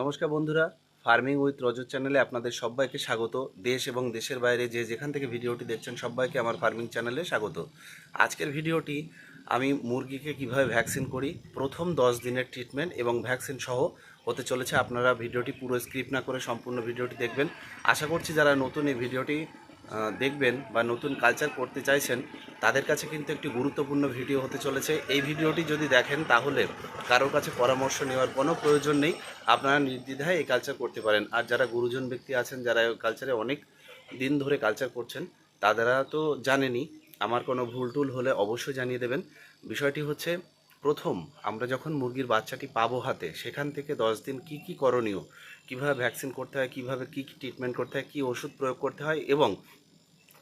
নমস্কার বন্ধুরা farming with রজত চ্যানেলে আপনাদের সবাইকে স্বাগত। দেশ এবং দেশের বাইরে যে যেখান থেকে ভিডিওটি দেখছেন সবাইকে আমার ফার্মিং চ্যানেলে স্বাগত। আজকের ভিডিওটি আমি মুরগিকে কীভাবে ভ্যাকসিন করি, প্রথম দশ দিনের ট্রিটমেন্ট এবং ভ্যাকসিন সহ হতে চলেছে। আপনারা ভিডিওটি পুরো স্ক্রিপ্ট না করে সম্পূর্ণ ভিডিওটি দেখবেন। আশা করছি যারা নতুন এই ভিডিওটি দেখবেন বা নতুন কালচার করতে চাইছেন, তাদের কাছে কিন্তু একটি গুরুত্বপূর্ণ ভিডিও হতে চলেছে। এই ভিডিওটি যদি দেখেন, তাহলে কারোর কাছে পরামর্শ নেওয়ার কোনো প্রয়োজন নেই। আপনারা নির্দ্বিধায় এই কালচার করতে পারেন। আর যারা গুরুজন ব্যক্তি আছেন, যারা কালচারে অনেক দিন ধরে কালচার করছেন তারা তো জানেনই, আমার কোনো ভুল টুল হলে অবশ্যই জানিয়ে দেবেন। বিষয়টি হচ্ছে, প্রথম, আমরা যখন মুরগির বাচ্চাটি পাবো হাতে, সেখান থেকে দশ দিন কি কি করণীয়? কীভাবে ভ্যাকসিন করতে হয়? কীভাবে কি কি ট্রিটমেন্ট করতে হয়? কি ওষুধ প্রয়োগ করতে হয়? এবং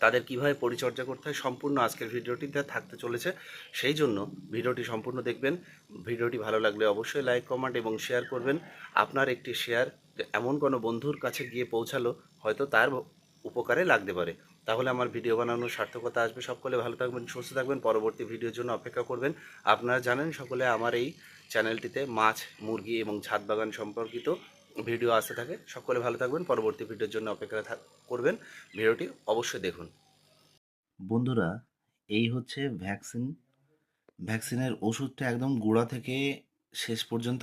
তাদের কীভাবে পরিচর্যা করতে হয় সম্পূর্ণ আজকের ভিডিওটিতে থাকতে চলেছে, সেই জন্য ভিডিওটি সম্পূর্ণ দেখবেন। ভিডিওটি ভালো লাগলে অবশ্যই লাইক, কমেন্ট এবং শেয়ার করবেন। আপনার একটি শেয়ার এমন কোনো বন্ধুর কাছে গিয়ে পৌঁছালো, হয়তো তার উপকারে লাগতে পারে। তাহলে আমার ভিডিও বানানোর সার্থকতা আসবে। সকলে ভালো থাকবেন, সুস্থ থাকবেন। পরবর্তী ভিডিওর জন্য অপেক্ষা করবেন। আপনারা জানেন, সকলে আমার এই চ্যানেলটিতে মাছ, মুরগি এবং ছাদ বাগান সম্পর্কিত ভিডিও আসতে থাকে। সকলে ভালো থাকবেন। পরবর্তী ভিডিওর জন্য অপেক্ষা করবেন। ভিডিওটি অবশ্যই দেখুন। বন্ধুরা, এই হচ্ছে ভ্যাকসিন। ভ্যাকসিনের ওষুধটা একদম গোড়া থেকে শেষ পর্যন্ত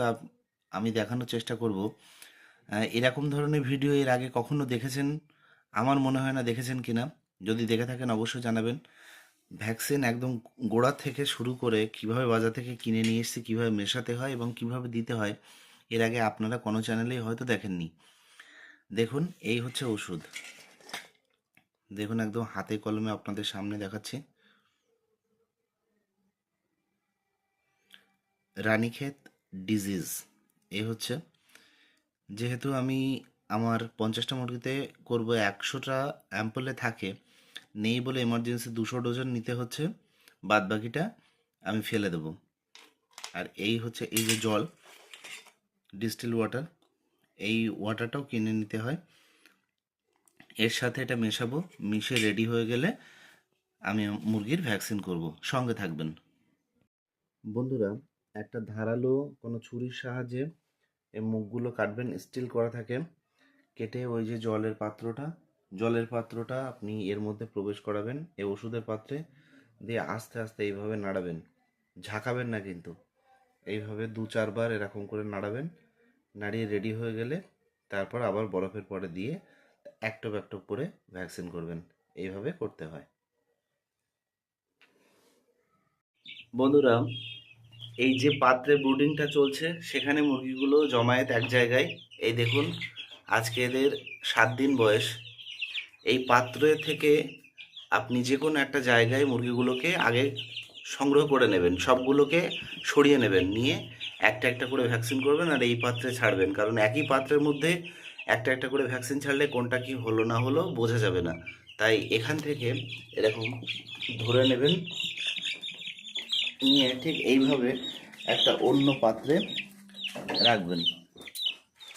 আমি দেখানোর চেষ্টা করব। এরকম ধরনের ভিডিও এর আগে কখনো দেখেছেন? আমার মনে হয় না দেখেছেন কিনা। যদি দেখে থাকেন, অবশ্যই জানাবেন। ভ্যাকসিন একদম গোড়া থেকে শুরু করে কীভাবে বাজার থেকে কিনে নিয়ে এসেছি, কীভাবে মেশাতে হয় এবং কীভাবে দিতে হয় এর আগে আপনারা কোনো চ্যানেলেই হয়তো দেখেননি। দেখুন, এই হচ্ছে ওষুধ। দেখুন একদম হাতে কলমে আপনাদের সামনে দেখাচ্ছি। রানীক্ষেত ডিজিজ এ হচ্ছে, যেহেতু আমি আমার পঞ্চাশটা মুরগিতে করব একশোটা অ্যাম্পলে থাকে, নেই বলে এমার্জেন্সি দুশো ডোজন নিতে হচ্ছে বাদ বাকিটা আমি ফেলে দেবো। আর এই হচ্ছে, এই যে জল ডিস্টিল ওয়াটার এই ওয়াটারটাও কিনে নিতে হয়। এর সাথে এটা মেশাবো, মিশে রেডি হয়ে গেলে আমি মুরগির ভ্যাকসিন করব। সঙ্গে থাকবেন। বন্ধুরা, একটা ধারালো কোনো ছুরির সাহায্যে এই মুখগুলো কাটবেন স্টিল করা থাকে। কেটে ওই যে জলের পাত্রটা জলের পাত্রটা আপনি এর মধ্যে প্রবেশ করাবেন, এই ওষুধের পাত্রে দিয়ে আস্তে আস্তে এইভাবে নাড়াবেন। ঝাঁকাবেন না কিন্তু। এইভাবে দু চারবার এরকম করে নাড়াবেন। নাড়িয়ে রেডি হয়ে গেলে তারপর আবার বরফের পরে দিয়ে একটপ একটপ করে ভ্যাকসিন করবেন। এইভাবে করতে হয়। বন্ধুরা, এই যে পাত্রে ব্রুডিংটা চলছে, সেখানে মুরগিগুলো জমায়েত এক জায়গায়। এই দেখুন, আজকে এদের সাত দিন বয়স। এই পাত্রে থেকে আপনি যে কোনো একটা জায়গায় মুরগিগুলোকে আগে সংগ্রহ করে নেবেন, সবগুলোকে সরিয়ে নেবেন, নিয়ে একটা একটা করে ভ্যাকসিন করবেন আর এই পাত্রে ছাড়বেন। কারণ একই পাত্রের মধ্যে একটা একটা করে ভ্যাকসিন ছাড়লে কোনটা কি হলো না হলো বোঝা যাবে না। তাই এখান থেকে এরকম ধরে নেবেন, নিয়ে ঠিক এইভাবে একটা অন্য পাত্রে রাখবেন।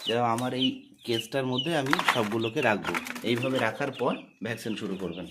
যেমন আমার এই কেসটার মধ্যে আমি সবগুলোকে রাখব। এইভাবে রাখার পর ভ্যাকসিন শুরু করবেন।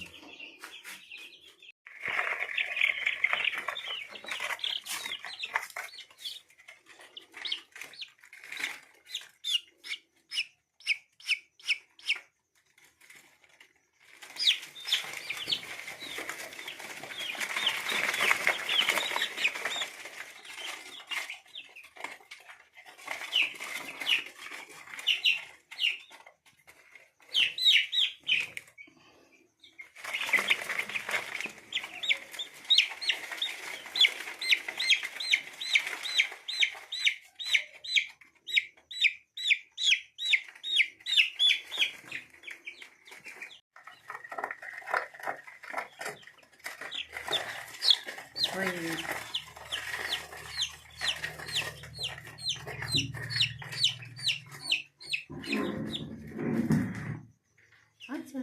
আচ্ছা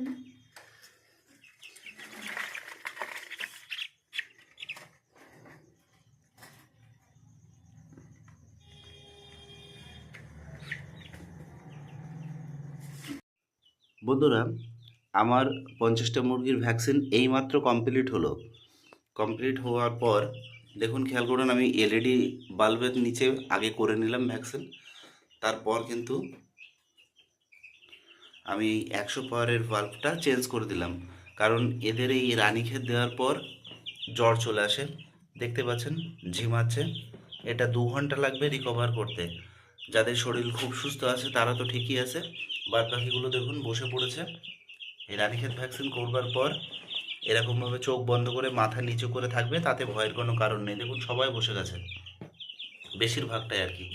বন্ধুরা আমার পঞ্চাশটা মুরগির ভ্যাকসিন এইমাত্র কমপ্লিট হলো। কমপ্লিট হওয়ার পর, দেখুন খেয়াল করুন আমি এলইডি বাল্বের নিচে আগে করে নিলাম ভ্যাকসিন তারপর কিন্তু আমি একশো পাওয়ারের বাল্বটা চেঞ্জ করে দিলাম। কারণ এদের এই রানীক্ষেত দেওয়ার পর জ্বর চলে আসে। দেখতে পাচ্ছেন ঝিমাচ্ছে এটা দু ঘণ্টা লাগবে রিকভার করতে। যাদের শরীর খুব সুস্থ আছে, তারা তো ঠিকই আছে। বাদ বাকিগুলো দেখুন বসে পড়েছে। এই রানীক্ষেত ভ্যাকসিন করবার পর এরকমভাবে চোখ বন্ধ করে মাথা নিচু করে থাকবে, তাতে ভয়ের কোনো কারণ নেই। দেখুন, সবাই বসে গেছে। বেশিরভাগটাই আর কি।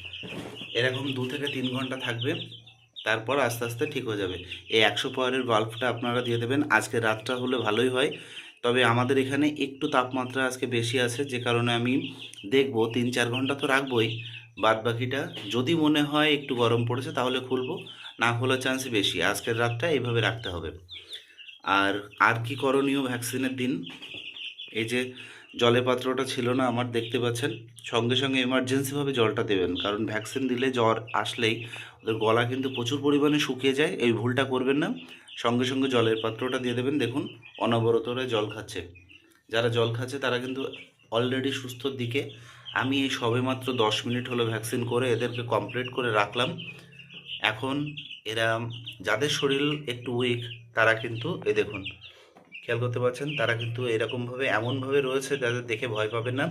এরকম দু থেকে তিন ঘণ্টা থাকবে, তারপর আস্তে আস্তে ঠিক হয়ে যাবে। এই একশো পাওয়ারের বাল্বটা আপনারা দিয়ে দেবেন। আজকে রাতটা হলে ভালোই হয়। তবে আমাদের এখানে একটু তাপমাত্রা আজকে বেশি আছে, যে কারণে আমি দেখব, তিন চার ঘণ্টা তো রাখবই। বাদ বাকিটা যদি মনে হয় একটু গরম পড়েছে তাহলে খুলবো, না খোলার চান্সই বেশি। আজকের রাতটা এইভাবে রাখতে হবে। আর আর কি করণীয় ভ্যাকসিনের দিন? এই যে জলের পাত্রটা ছিল না, আমার দেখতে পাচ্ছেন। সঙ্গে সঙ্গে এমার্জেন্সিভাবে জলটা দেবেন, কারণ ভ্যাকসিন দিলে জ্বর আসলেই ওদের গলা কিন্তু প্রচুর পরিমাণে শুকিয়ে যায়, এই ভুলটা করবেন না। সঙ্গে সঙ্গে জলের পাত্রটা দিয়ে দেবেন, দেখুন অনবরত জল খাচ্ছে। যারা জল খাচ্ছে তারা কিন্তু অলরেডি সুস্থর দিকে। আমি এই সবে মাত্র দশ মিনিট হলো ভ্যাকসিন করে, এদেরকে কমপ্লিট করে রাখলাম। এখন এরা, যাদের শরীর একটু উইক তারা কিন্তু, এ দেখুন, খেয়াল করতে পারছেন, তারা কিন্তু এরকমভাবে, এমনভাবে রয়েছে যাদের দেখে ভয় পাবেন না।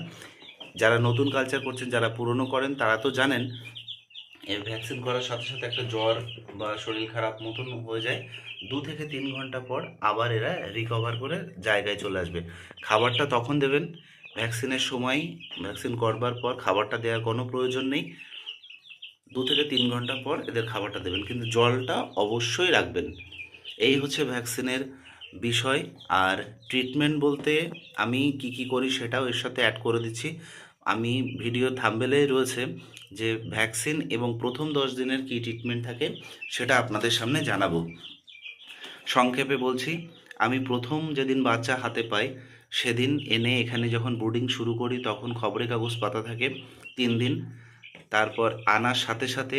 যারা নতুন কালচার করছেন, যারা পুরনো করেন, তারা তো জানেন এই ভ্যাকসিন করার সাথে সাথে একটা জ্বর বা শরীর খারাপ মতন হয়ে যায়। দু থেকে তিন ঘণ্টা পর আবার এরা রিকভার করে জায়গায় চলে আসবে। খাবারটা তখন দেবেন ভ্যাকসিনের সময় ভ্যাকসিন করবার পর খাবারটা দেওয়ার কোনো প্রয়োজন নেই। দু থেকে তিন ঘণ্টা পর এদের খাবারটা দেবেন, কিন্তু জলটা অবশ্যই রাখবেন। এই হচ্ছে ভ্যাকসিনের বিষয় আর ট্রিটমেন্ট বলতে আমি কি কি করি সেটাও এর সাথে অ্যাড করে দিচ্ছি। আমি ভিডিও থাম্বেলেই রয়েছে যে ভ্যাকসিন এবং প্রথম দশ দিনের কি ট্রিটমেন্ট থাকে সেটা আপনাদের সামনে জানাব। সংক্ষেপে বলছি, আমি প্রথম যেদিন বাচ্চা হাতে পাই সেদিন এনে এখানে যখন বোর্ডিং শুরু করি তখন খবরের কাগজ পাতা থাকে তিন দিন। তারপর আনার সাথে সাথে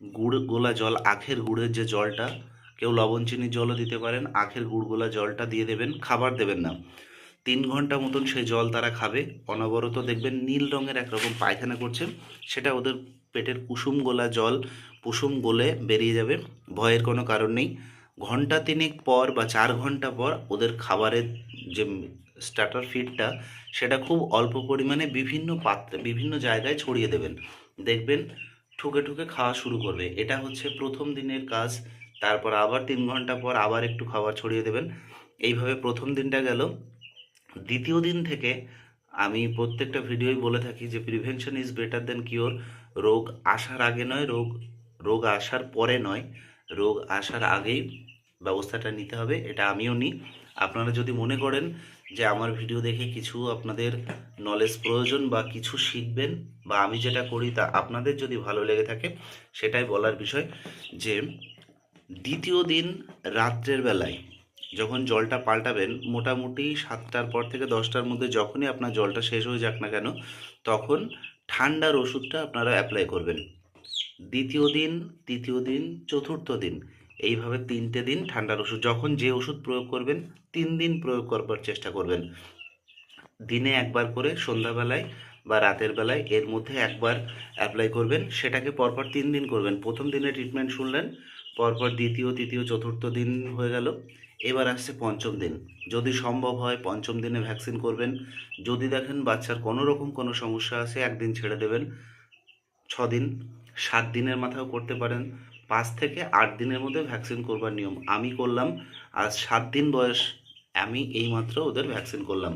গুড়, গোলা জল, আখের গুড়ের যে জলটা কেউ লবণ চিনির জলও দিতে পারেন, আখের গুড় গোলা জলটা দিয়ে দেবেন, খাবার দেবেন না। তিন ঘণ্টা মতন সেই জল তারা খাবে। অনবরত দেখবেন নীল রঙের একরকম পায়খানা করছে, সেটা ওদের পেটের কুসুম গোলা জল, কুসুম গলে বেরিয়ে যাবে, ভয়ের কোনো কারণ নেই। ঘণ্টা তিনেক পর বা চার ঘণ্টা পর ওদের খাবারের যে স্টার্টার ফিডটা, সেটা খুব অল্প পরিমাণে বিভিন্ন পাত্রে, বিভিন্ন জায়গায় ছড়িয়ে দেবেন। দেখবেন ঠুকে ঠুকে খাওয়া শুরু করবে। এটা হচ্ছে প্রথম দিনের কাজ। তারপর আবার তিন ঘণ্টা পর আবার একটু খাবার ছড়িয়ে দেবেন। এইভাবে প্রথম দিনটা গেল। দ্বিতীয় দিন থেকে আমি প্রত্যেকটা ভিডিওই বলে থাকি যে prevention is better than cure রোগ আসার আগে নয়, রোগ রোগ আসার পরে নয়। রোগ আসার আগেই ব্যবস্থাটা নিতে হবে, এটা আমিও নিই। আপনারা যদি মনে করেন যে, আমার ভিডিও দেখে কিছু আপনাদের নলেজ প্রয়োজন বা কিছু শিখবেন বা আমি যেটা করি তা আপনাদের যদি ভালো লেগে থাকে, সেটাই বলার বিষয় যে দ্বিতীয় দিন রাত্রের বেলায় যখন জলটা পাল্টাবেন, মোটামুটি সাতটার পর থেকে দশটার মধ্যে যখনই আপনার জলটা শেষ হয়ে যাক না কেন, তখন ঠান্ডার ওষুধটা আপনারা অ্যাপ্লাই করবেন। দ্বিতীয় দিন, তৃতীয় দিন, চতুর্থ দিন, এইভাবে তিনটে দিন ঠান্ডার ওষুধ, যখন যে ওষুধ প্রয়োগ করবেন, তিন দিন প্রয়োগ করবার চেষ্টা করবেন। দিনে একবার করে সন্ধ্যাবেলায় বা রাতের বেলায় এর মধ্যে একবার অ্যাপ্লাই করবেন, সেটাকে পরপর তিন দিন করবেন। প্রথম দিনে ট্রিটমেন্ট শুনলেন পরপর দ্বিতীয়, তৃতীয়, চতুর্থ দিন হয়ে গেল। এবার আসছে পঞ্চম দিন। যদি সম্ভব হয় পঞ্চম দিনে ভ্যাকসিন করবেন। যদি দেখেন বাচ্চার কোনো রকম কোনো সমস্যা আছে, একদিন ছেড়ে দেবেন। ছ দিন, সাত দিনের মাথাও করতে পারেন। পাঁচ থেকে আট দিনের মধ্যে ভ্যাকসিন করবার নিয়ম আমি করলাম। আর সাত দিন বয়স, আমি এইমাত্র ওদের ভ্যাকসিন করলাম।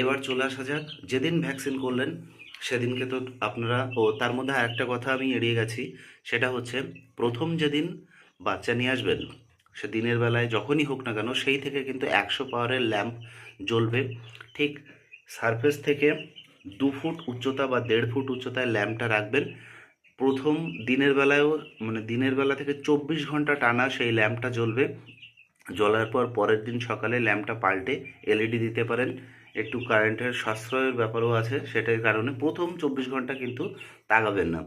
এবার চলে আসা যাক, যেদিন ভ্যাকসিন করলেন সেদিনকে তো আপনারা, ও তার মধ্যে আরেকটা কথা আমি এড়িয়ে গেছি, সেটা হচ্ছে প্রথম যেদিন বাচ্চা নিয়ে আসবেন, সে দিনের বেলায় যখনই হোক না কেন, সেই থেকে কিন্তু একশো পাওয়ারের ল্যাম্প জ্বলবে। ঠিক সারফেস থেকে দু ফুট উচ্চতা বা দেড় ফুট উচ্চতায় ল্যাম্পটা রাখবেন। প্রথম দিনের বেলায়ও মানে দিনের বেলা থেকে চব্বিশ ঘণ্টা টানা সেই ল্যাম্পটা জ্বলবে। জ্বলার পর পরের দিন সকালে ল্যাম্পটা পাল্টে এলইডি দিতে পারেন। একটু কারেন্টের সাশ্রয়ের ব্যাপারও আছে, সেটার কারণে প্রথম চব্বিশ ঘণ্টা কিন্তু তাগাবেন না।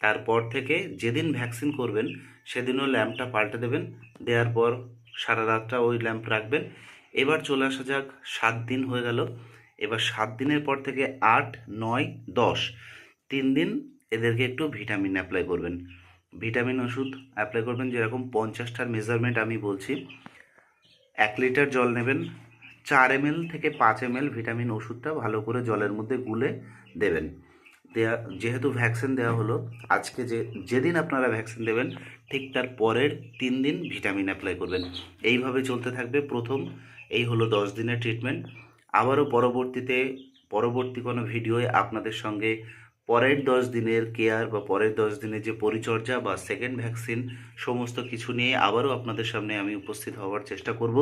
তারপর থেকে যেদিন ভ্যাকসিন করবেন, সেদিনও ল্যাম্পটা পাল্টে দেবেন, দেওয়ার পর সারা রাতটা ওই ল্যাম্প রাখবেন। এবার চলে আসা যাক, সাত দিন হয়ে গেল। এবার সাত দিনের পর থেকে আট, নয়, দশ, তিন দিন এদেরকে একটু ভিটামিন অ্যাপ্লাই করবেন। ভিটামিন ওষুধ অ্যাপ্লাই করবেন, যেরকম পঞ্চাশটার মেজারমেন্ট আমি বলছি। এক লিটার জল নেবেন চার এম থেকে পাঁচ এম ভিটামিন ওষুধটা ভালো করে জলের মধ্যে গুলে দেবেন। দেয়া যেহেতু ভ্যাকসিন দেওয়া হলো, আজকে যে যেদিন আপনারা ভ্যাকসিন দেবেন, ঠিক তার পরের তিন দিন ভিটামিন অ্যাপ্লাই করবেন। এইভাবে চলতে থাকবে। প্রথম, এই হলো দশ দিনের ট্রিটমেন্ট। আবারও পরবর্তীতে, পরবর্তী কোনো ভিডিওয়ে আপনাদের সঙ্গে পরের দশ দিনের কেয়ার বা পরের দশ দিনের যে পরিচর্যা বা সেকেন্ড ভ্যাকসিন সমস্ত কিছু নিয়ে আবারও আপনাদের সামনে আমি উপস্থিত হওয়ার চেষ্টা করব।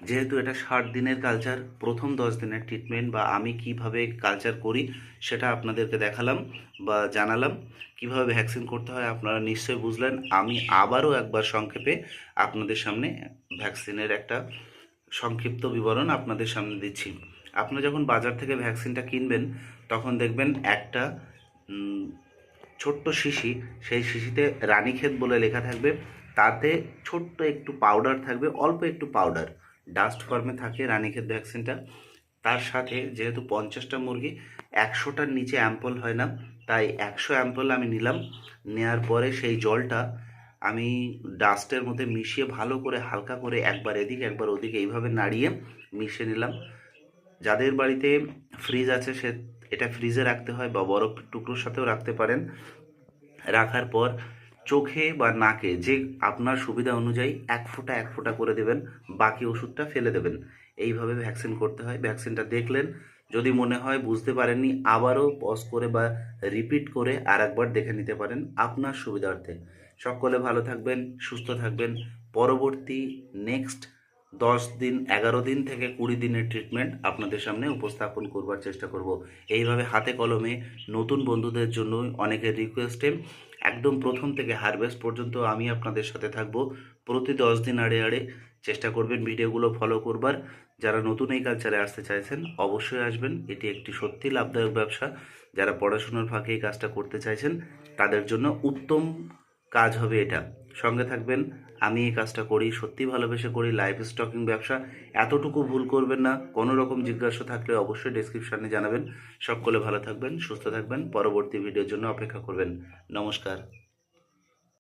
যেহেতু এটা ষাট দিনের কালচার প্রথম দশ দিনের ট্রিটমেন্ট বা আমি কীভাবে কালচার করি সেটা আপনাদেরকে দেখালাম বা জানালাম। কীভাবে ভ্যাকসিন করতে হয় আপনারা নিশ্চয়ই বুঝলেন। আমি আবারও একবার সংক্ষেপে আপনাদের সামনে ভ্যাকসিনের একটা সংক্ষিপ্ত বিবরণ আপনাদের সামনে দিচ্ছি। আপনারা যখন বাজার থেকে ভ্যাকসিনটা কিনবেন, তখন দেখবেন একটা ছোট্ট শিশি, সেই শিশিতে রানীক্ষেত বলে লেখা থাকবে। তাতে ছোট্ট একটু পাউডার থাকবে, অল্প একটু পাউডার ডাস্ট ফর্মে থাকে রানীক্ষেত ভ্যাকসিনটা তার সাথে যেহেতু পঞ্চাশটা মুরগি, একশোটার নিচে অ্যাম্পল হয় না, তাই একশো অ্যাম্পল আমি নিলাম। নেওয়ার পরে সেই জলটা আমি ডাস্টের মধ্যে মিশিয়ে ভালো করে হালকা করে একবার এদিকে, একবার ওদিকে এইভাবে নাড়িয়ে মিশিয়ে নিলাম। যাদের বাড়িতে ফ্রিজ আছে, সে, এটা ফ্রিজে রাখতে হয় বা বরফ টুকরোর সাথেও রাখতে পারেন। রাখার পর চোখে বা নাকে যে আপনার সুবিধা অনুযায়ী এক ফোঁটা এক ফোঁটা করে দেবেন, বাকি ওষুধটা ফেলে দেবেন। এইভাবে ভ্যাকসিন করতে হয়। ভ্যাকসিনটা দেখলেন, যদি মনে হয় বুঝতে পারেননি, আবারও পজ করে বা রিপিট করে আর একবার দেখে নিতে পারেন আপনার সুবিধার্থে। সকলে ভালো থাকবেন, সুস্থ থাকবেন। পরবর্তী নেক্সট দশ দিন, এগারো দিন থেকে কুড়ি দিনের ট্রিটমেন্ট আপনাদের সামনে উপস্থাপন করবার চেষ্টা করব। এইভাবে হাতে কলমে নতুন বন্ধুদের জন্য অনেকের রিকোয়েস্টে একদম প্রথম থেকে হারভেস্ট পর্যন্ত আমি আপনাদের সাথে থাকব। প্রতি দশ দিন আড়ে আড়ে চেষ্টা করবেন ভিডিওগুলো ফলো করবার। যারা নতুন এই কালচারে আসতে চাইছেন, অবশ্যই আসবেন। এটি একটি সত্যি লাভদায়ক ব্যবসা। যারা পড়াশোনার ফাঁকে এই কাজটা করতে চাইছেন, তাদের জন্য উত্তম কাজ হবে এটা। সঙ্গে থাকবেন। আমি এই কাজটা করি, সত্যি ভালোবেসে করি লাইফ স্টকিং ব্যবসা। এতটুকু ভুল করবেন না, কোনো রকম জিজ্ঞাসা থাকলে অবশ্যই ডিসক্রিপশানে জানাবেন। সকলে ভালো থাকবেন, সুস্থ থাকবেন। পরবর্তী ভিডিওর জন্য অপেক্ষা করবেন। নমস্কার।